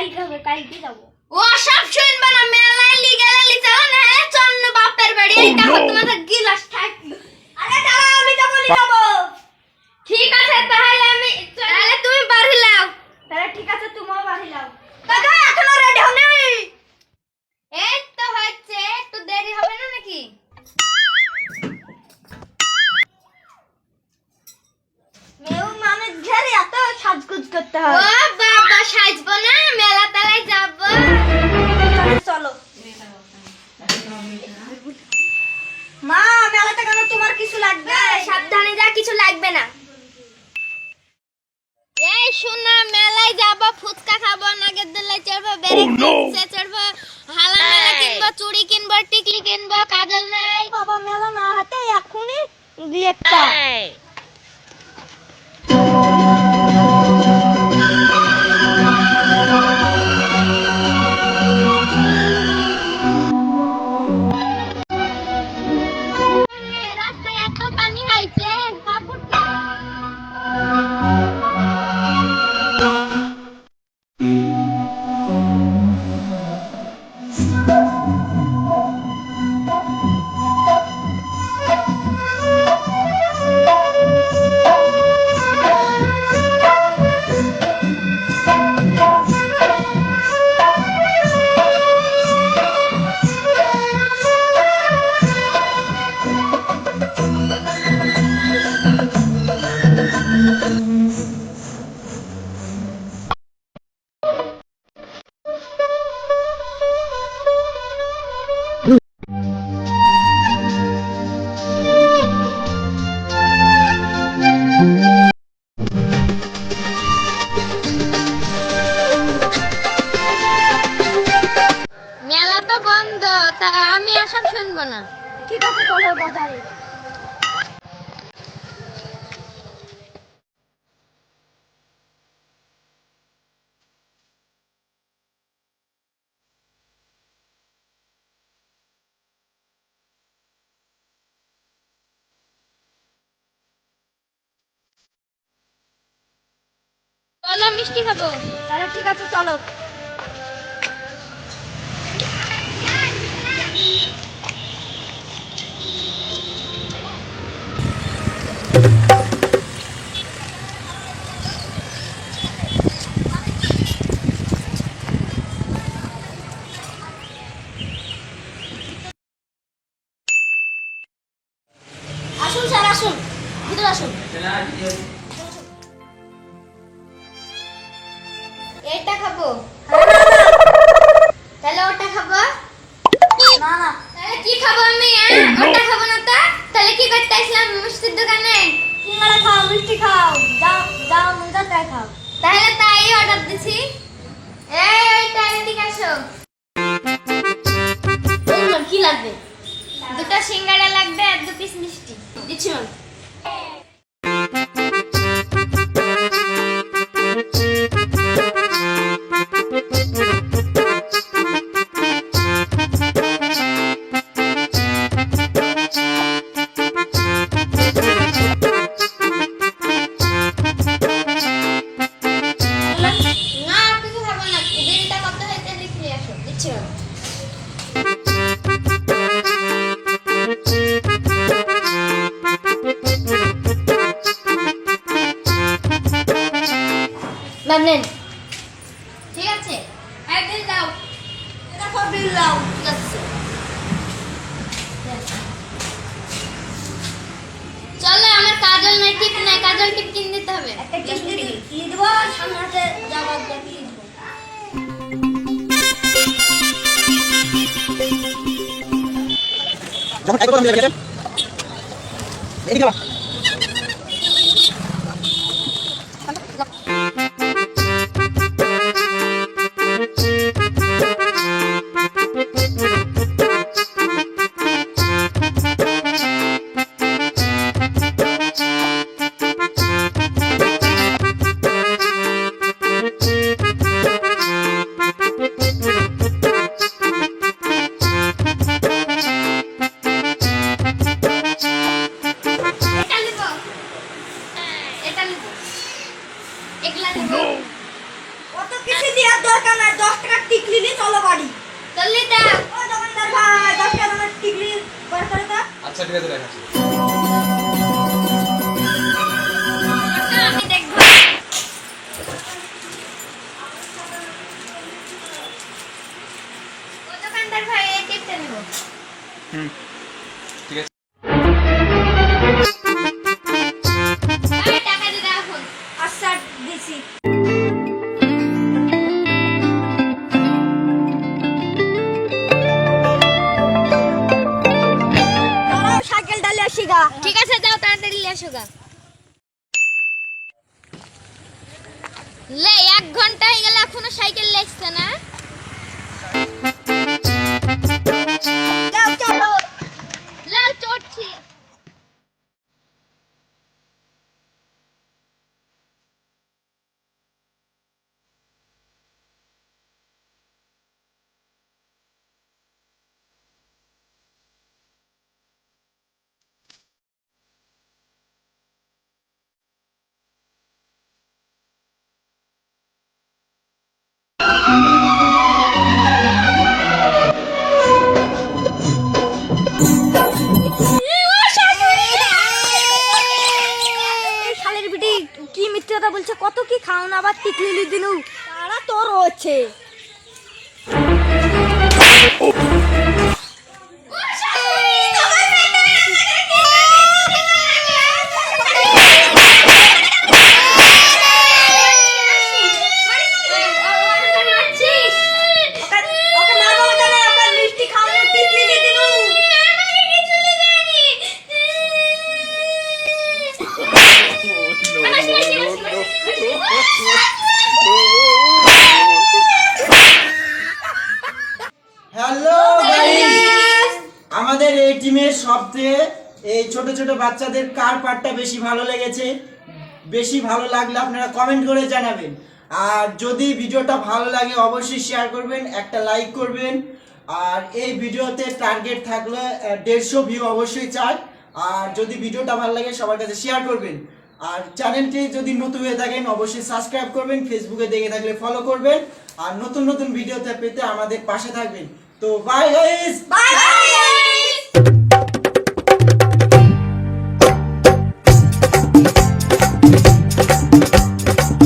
কালকে হবে কালকে যাব। ও সব শুনবে না মেলায় লিগে লালি চাও না হ্যাঁ? চন্ন বাপের বাড়ি এই দেখো তোমাদের গিলাস থাক। আরে দাঁড়া আমি তো বলি যাব। ঠিক আছে তাহলে আমি তাহলে তুমি বাড়ি লাও তাহলে ঠিক আছে তুমিও বাড়ি যাও। দাদা এখনও রেডি হও এই তো হচ্ছে একটু দেরি হবে না নাকি? মেউ মানে ঘেরে এত সাজগুজ করতে হয়। বাবা সাজবো না মেলা তালায় যাব। চলো। মা মেলাতে কেন তোমার কিছু লাগবে? সাবধানে যা কিছু লাগবে না। এই শোনা মেলায় যাব ফুচকা খাব নাগের দোলায় চড়বো চড়বো হালা মেলা কিনবো চুড়ি কিনবো টিকলি কিনবো কাজল নাই। বাবা মেলা না হাতে এখনই দুই তা আমি এসব শুনব না। ঠিক আছে বাজারে চলো মিষ্টি খাব। তাহলে ঠিক আছে চলো। ভিতরে খাব। তাহলে ওটা খাব? না না তাহলে কি খাব আমি হ্যাঁ? ওটা খাব না তা? তাহলে কি করতে আসলাম মিষ্টির দোকানে? সিঙ্গারা খাও মিষ্টি খাও। যাও যাও মজা তাই খাও। তাহলে তাই অর্ডার দিছি। এই এইটা এদিকে আসো। কি লাগবে? দুটো সিঙ্গাড়া লাগবে আর দু পিস মিষ্টি। দিচ্ছি নেন ঠিক আছে? একদিন দাও। দেখো বিল দাও। ঠিক আছে। চলো আমার কাজল নাই টিপ নাই। কাজল টিপ কিনে দিতে হবে। একটা দেবো। সামনে দেখিয়ে দেবো। যখন এক কথা মিলে গেছে এদিকে ありがとうございました。ঠিক আছে, যাও তাড়াতাড়ি আসো গা। লে, এক ঘণ্টা হয়ে গেল, এখনও সাইকেল লাগছে না। বিটি কি মিথ্যাটা কথা বলছে? কত কি খাওন আবার টিকলি দিনু? তারা তোর হচ্ছে। ছোট ছোট বাচ্চাদের কার পার্টটা বেশি ভালো লেগেছে, বেশি ভালো লাগলে আপনারা কমেন্ট করে জানাবেন। আর যদি ভিডিওটা ভালো লাগে অবশ্যই শেয়ার করবেন, একটা লাইক করবেন। আর এই ভিডিওতে টার্গেট থাকলে দেড়শো ভিউ অবশ্যই চাই। আর যদি ভিডিওটা ভালো লাগে সবার কাছে শেয়ার করবেন। আর চ্যানেলটি যদি নতুন হয়ে থাকেন, অবশ্যই সাবস্ক্রাইব করবেন ফেসবুকে দেখে থাকলে ফলো করবেন। আর নতুন নতুন ভিডিওতে পেতে আমাদের পাশে থাকবেন। তো বাই গাইস বাই